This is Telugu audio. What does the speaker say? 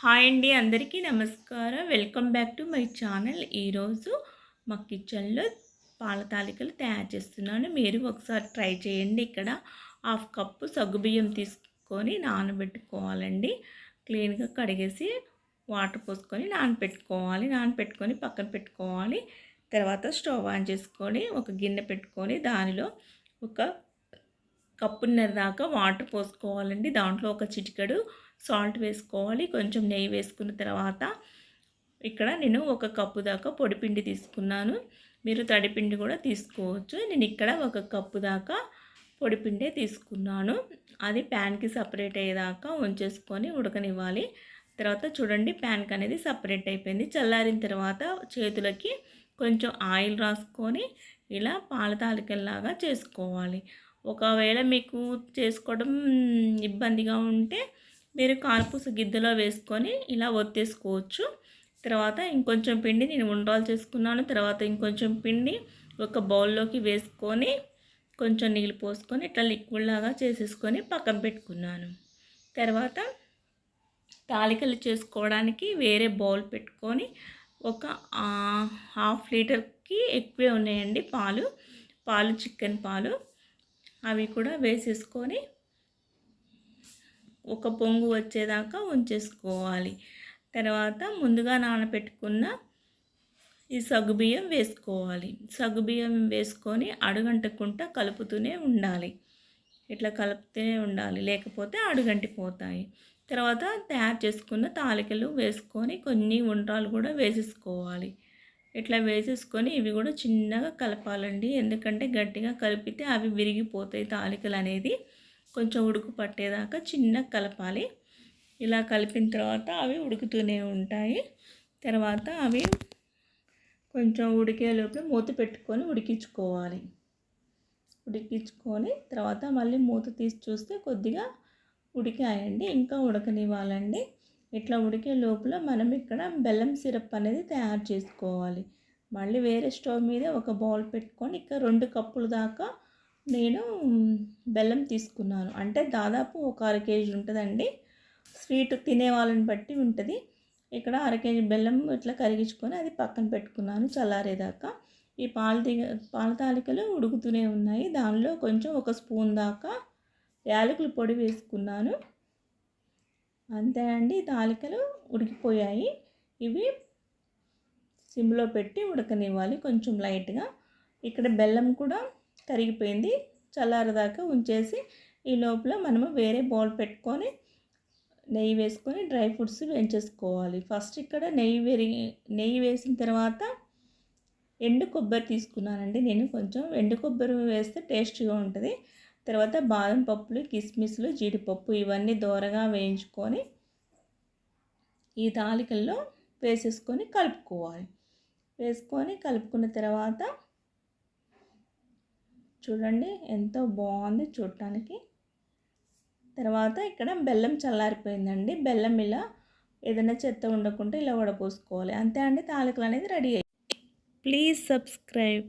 హాయ్ అండి అందరికీ నమస్కారం. Welcome back to my channel. ఈరోజు మా కిచెన్లో పాల తాలికలు తయారు చేస్తున్నాను. మీరు ఒకసారి ట్రై చేయండి. ఇక్కడ హాఫ్ కప్పు సగ్గుబియ్యం తీసుకొని నానబెట్టుకోవాలండి. క్లీన్గా కడిగేసి వాటర్ పోసుకొని నానబెట్టుకోవాలి నానబెట్టుకొని పక్కన పెట్టుకోవాలి. తర్వాత స్టవ్ ఆన్ చేసుకొని ఒక గిన్నె పెట్టుకొని దానిలో ఒక కప్పున్నర దాకా వాటర్ పోసుకోవాలండి. దాంట్లో ఒక చిటికెడు సాల్ట్ వేసుకోవాలి. కొంచెం నెయ్యి వేసుకున్న తర్వాత ఇక్కడ నేను ఒక కప్పు దాకా పొడిపిండి తీసుకున్నాను. మీరు తడిపిండి కూడా తీసుకోవచ్చు. నేను ఇక్కడ ఒక కప్పు దాకా పొడిపిండే తీసుకున్నాను. అది ప్యాన్కి సపరేట్ అయ్యేదాకా ఉంచేసుకొని ఉడకనివ్వాలి. తర్వాత చూడండి ప్యాన్కి అనేది సపరేట్ అయిపోయింది. చల్లారిన తర్వాత చేతులకి కొంచెం ఆయిల్ రాసుకొని ఇలా పాల తాలికల్లాగా చేసుకోవాలి. ఒకవేళ మీకు చేసుకోవడం ఇబ్బందిగా ఉంటే మీరు కారపూస గిద్దెలో వేసుకొని ఇలా ఒత్తేసుకోవచ్చు. తర్వాత ఇంకొంచెం పిండి నేను ఉండాలు చేసుకున్నాను. తర్వాత ఇంకొంచెం పిండి ఒక బౌల్లోకి వేసుకొని కొంచెం నీళ్ళు పోసుకొని ఇట్లా లిక్విడ్ లాగా చేసేసుకొని పక్కన పెట్టుకున్నాను. తర్వాత తాలికలు చేసుకోవడానికి వేరే బౌల్ పెట్టుకొని ఒక హాఫ్ లీటర్కి ఎక్కువే ఉన్నాయండి పాలు. పాలు చికెన్ పాలు. అవి కూడా వేసేసుకొని ఒక పొంగు వచ్చేదాకా ఉంచేసుకోవాలి. తర్వాత ముందుగా నానబెట్టుకున్న ఈ సగ్గుబియ్యం వేసుకోవాలి. సగ్గుబియ్యం వేసుకొని అడుగంటకుండా కలుపుతూనే ఉండాలి. ఇట్లా కలుపుతూనే ఉండాలి. లేకపోతే అడుగంటిపోతాయి. తర్వాత తయారు చేసుకున్న తాలికలు వేసుకొని కొన్ని ఉండ్రాలు కూడా వేసేసుకోవాలి. ఇట్లా వేసేసుకొని ఇవి కూడా చిన్నగా కలపాలండి. ఎందుకంటే గట్టిగా కలిపితే అవి విరిగిపోతాయి తాలికలు అనేది. కొంచెం ఉడుకు పట్టేదాకా చిన్నగా కలపాలి. ఇలా కలిపిన తర్వాత అవి ఉడుకుతూనే ఉంటాయి. తర్వాత అవి కొంచెం ఉడికే లోపల మూత పెట్టుకొని ఉడికించుకోవాలి. ఉడికించుకొని తర్వాత మళ్ళీ మూత తీసి చూస్తే కొద్దిగా ఉడికాయండి. ఇంకా ఉడకనివ్వాలండి. ఇట్లా ఉడికే లోపల మనం ఇక్కడ బెల్లం సిరప్ అనేది తయారు చేసుకోవాలి. మళ్ళీ వేరే స్టవ్ మీద ఒక బౌల్ పెట్టుకొని ఇక్కడ రెండు కప్పుల దాకా నేను బెల్లం తీసుకున్నాను. అంటే దాదాపు ఒక అర కేజీ ఉంటుందండి. స్వీట్ తినే వాళ్ళని బట్టి ఉంటుంది. ఇక్కడ అర కేజీ బెల్లం ఇట్లా కరిగించుకొని అది పక్కన పెట్టుకున్నాను చల్లారేదాకా. ఈ పాలు దిగ పాల తాలికలు ఉడుకుతూనే ఉన్నాయి. దానిలో కొంచెం ఒక స్పూన్ దాకా యాలకుల పొడి వేసుకున్నాను. అంతే అండి. తాలికలు ఉడికిపోయాయి. ఇవి సిమ్లో పెట్టి ఉడకనివ్వాలి కొంచెం లైట్గా. ఇక్కడ బెల్లం కూడా కరిగిపోయింది చల్లారదాకా ఉంచేసి ఈ లోపల మనము వేరే బౌల్ పెట్టుకొని నెయ్యి వేసుకొని డ్రై ఫ్రూట్స్ వేయించేసుకోవాలి. ఫస్ట్ ఇక్కడ నెయ్యి వెరిగి నెయ్యి వేసిన తర్వాత ఎండు కొబ్బరి తీసుకున్నానండి నేను. కొంచెం ఎండు కొబ్బరి వేస్తే టేస్ట్గా ఉంటుంది. తర్వాత బాదం పప్పులు కిస్మిస్లు జీడిపప్పు ఇవన్నీ దోరగా వేయించుకొని ఈ తాలికల్లో వేసేసుకొని కలుపుకోవాలి. వేసుకొని కలుపుకున్న తర్వాత చూడండి ఎంతో బాగుంది చూడటానికి. తర్వాత ఇక్కడ బెల్లం చల్లారిపోయిందండి. బెల్లం ఇలా ఏదైనా చెత్త ఉండకుండా ఇలా వడపోసుకోవాలి. అంతే అండి తాలికలు అనేది రెడీ అయ్యి ప్లీజ్ సబ్స్క్రైబ్